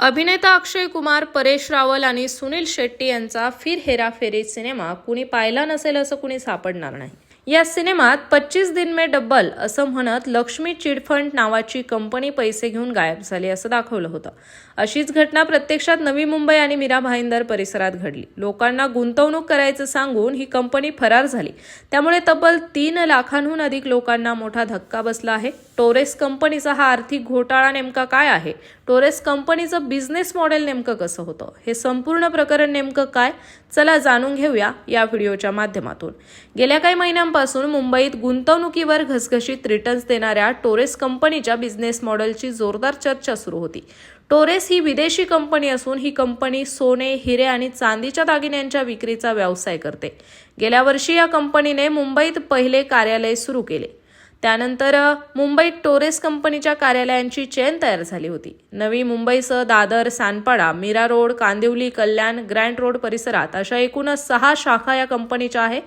अभिनेता अक्षय कुमार परेश रावल आणि सुनील शेट्टी यांचा फिर हेराफेरी सिनेमा कुणी पाहिला नसेल असं कुणी सापडणार नाही. या सिनेमात पच्चीस दिन में डब्बल असं म्हणत लक्ष्मी चिटफंड नावाची कंपनी पैसे घेऊन गायब झाली असं दाखवलं होतं. अशीच घटना प्रत्यक्षात नवी मुंबई आणि मीरा भाईंदर परिसरात घडली. लोकांना गुंतवणूक करायचं सांगून ही कंपनी फरार झाली. त्यामुळे तब्बल तीन लाखांहून अधिक लोकांना मोठा धक्का बसला आहे. टोरेस कंपनीचा हा आर्थिक घोटाळा नेमका काय आहे? टोरेस कंपनीचं बिझनेस मॉडेल नेमकं कसं होतं? हे संपूर्ण प्रकरण नेमकं काय? चला जाणून घेऊया या व्हिडिओच्या माध्यमातून. गेल्या काही महिन्यांपासून मुंबईत गुंतवणुकीवर घसघशीत रिटर्न्स देणाऱ्या टोरेस कंपनीच्या बिझनेस मॉडेलची जोरदार चर्चा सुरू होती. टोरेस ही विदेशी कंपनी असून ही कंपनी सोने हिरे आणि चांदीच्या दागिन्यांच्या विक्रीचा व्यवसाय करते. गेल्या वर्षी या कंपनीने मुंबईत पहिले कार्यालय सुरू केले. त्यानंतर मुंबईत टोरेस कंपनीच्या कार्यालयांची चेन तयार झाली होती. नवी मुंबईसह Dadar Sanpada Mira road Kandivali Kalyan grand road परिसरात अशा एकूणच सहा शाखा या कंपनीच्या आहे.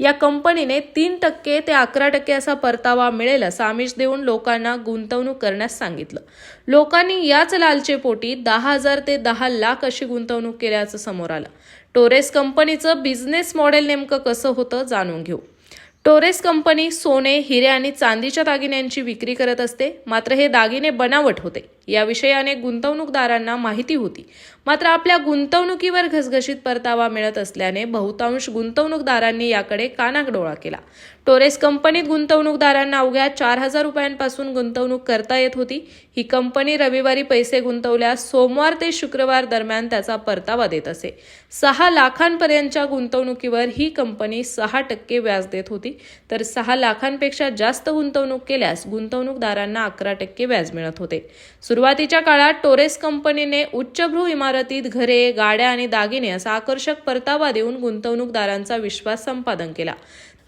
या कंपनीने तीन टक्के ते अकरा टक्के असा परतावा मिळेल असं आमिष देऊन लोकांना गुंतवणूक करण्यास सांगितलं. लोकांनी याच लालचेपोटी दहा हजार ते दहा लाख अशी गुंतवणूक केल्याचं समोर आलं. टोरेस कंपनीचं बिझनेस मॉडेल नेमकं कसं होतं जाणून घेऊ. टोरेस कंपनी सोने हिरे आणि चांदीच्या दागिन्यांची विक्री करत असते. मात्र हे दागिने बनावट होते. याविषयी अनेक गुंतवणूकदारांना माहिती होती. मात्र आपल्या गुंतवणुकीवर घसघशीत परतावा मिळत असल्याने बहुतांश गुंतवणूकदारांनी याकडे कानाकडोळा केला. टोरेस कंपनीत गुंतवणूकदारांना अवघ्या चार हजार रुपयांपासून गुंतवणूक करता येत होती. ही कंपनी रविवारी पैसे गुंतवल्यास सोमवार ते शुक्रवार दरम्यान त्याचा परतावा देत असे. सहा लाखांपर्यंतच्या गुंतवणुकीवर ही कंपनी सहा टक्के व्याज देत होती. तर सहा लाखांपेक्षा जास्त गुंतवणूक केल्यास गुंतवणूकदारांना अकरा टक्के व्याज मिळत होते. सुरुवातीच्या काळात टोरेस कंपनीने उच्चभ्रू इमारतीत घरे गाड्या आणि दागिने असा आकर्षक परतावा देऊन गुंतवणूकदारांचा विश्वास संपादन केला.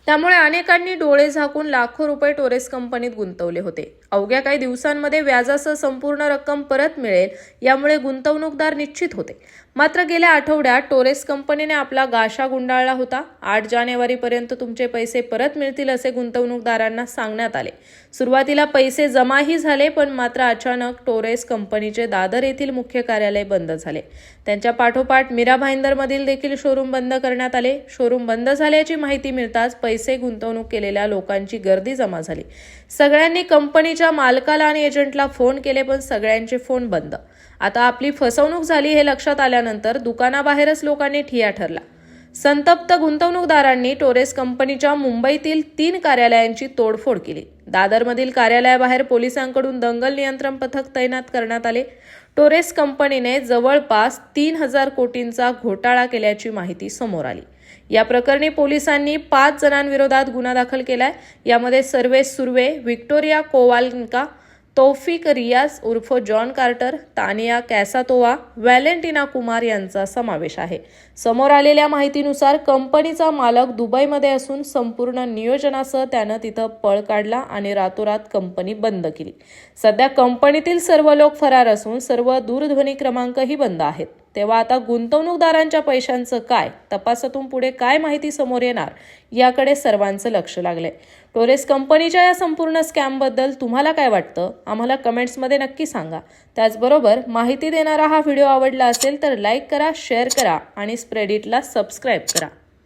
त्यामुळे अनेकांनी डोळे झाकून लाखो रुपये टोरेस कंपनीत गुंतवले होते. अवघ्या काही दिवसांमध्ये व्याजासह संपूर्ण रक्कम परत मिळेल यामुळे गुंतवणूकदार निश्चित होते. मात्र गेल्या आठवड्यात टोरेस कंपनीने आपला गाशा गुंडाळला होता. आठ जानेवारीपर्यंत तुमचे पैसे परत मिळतील असे गुंतवणूकदारांना सांगण्यात आले. सुरुवातीला पैसे जमाही झाले पण मात्र अचानक टोरेस कंपनीचे दादर येथील मुख्य कार्यालय बंद झाले. त्यांच्या पाठोपाठ मीरा भाईंदरमधील देखील शोरूम बंद करण्यात आले. शोरूम बंद झाल्याची माहिती मिळताच पैसे गुंतवणूक केलेल्या लोकांची गर्दी जमा झाली. सगळ्यांनी कंपनीच्या मालकाला आणि एजंटला फोन केले पण सगळ्यांचे फोन बंद. आता आपली फसवणूक झाली हे लक्षात आल्यानंतर दुकानाबाहेरच लोकांनी ठिया ठरला. संतप्त गुंतवणूकदारांनी टोरेस कंपनीच्या मुंबईतील तीन कार्यालयांची तोडफोड केली. दादरमधील कार्यालयाबाहेर पोलिसांकडून दंगल नियंत्रण पथक तैनात करण्यात आले. टोरेस कंपनीने जवळपास तीन हजार कोटींचा घोटाळा केल्याची माहिती समोर आली. या प्रकरणी पोलिसांनी पाच जणांविरोधात गुन्हा दाखल केलाय. यामध्ये सर्वेश सुर्वे व्हिक्टोरिया कोवालन्का तौफिक रियाज उर्फ John Carter Tania Kasatova Valentina Kumar यांचा समावेश आहे. समोर आलेल्या माहितीनुसार कंपनीचा मालक दुबईमध्ये असून संपूर्ण नियोजनासह त्यानं तिथं पळ काढला आणि रातोरात कंपनी बंद केली. सध्या कंपनीतील सर्व लोक फरार असून सर्व दूरध्वनी क्रमांकही बंद आहेत. तेव्हा आता गुंतवणूकदारांच्या पैशांचं काय तपासातून पुढे काय माहिती समोर येणार याकडे सर्वांचं लक्ष लागलंय. टोरेस कंपनीच्या या संपूर्ण स्कॅमबद्दल तुम्हाला काय वाटतं? आम्हाला कमेंट्समध्ये नक्की सांगा. त्याचबरोबर माहिती देणारा हा व्हिडिओ आवडला असेल तर लाईक करा शेअर करा आणि स्प्रेडिटला सबस्क्राईब करा.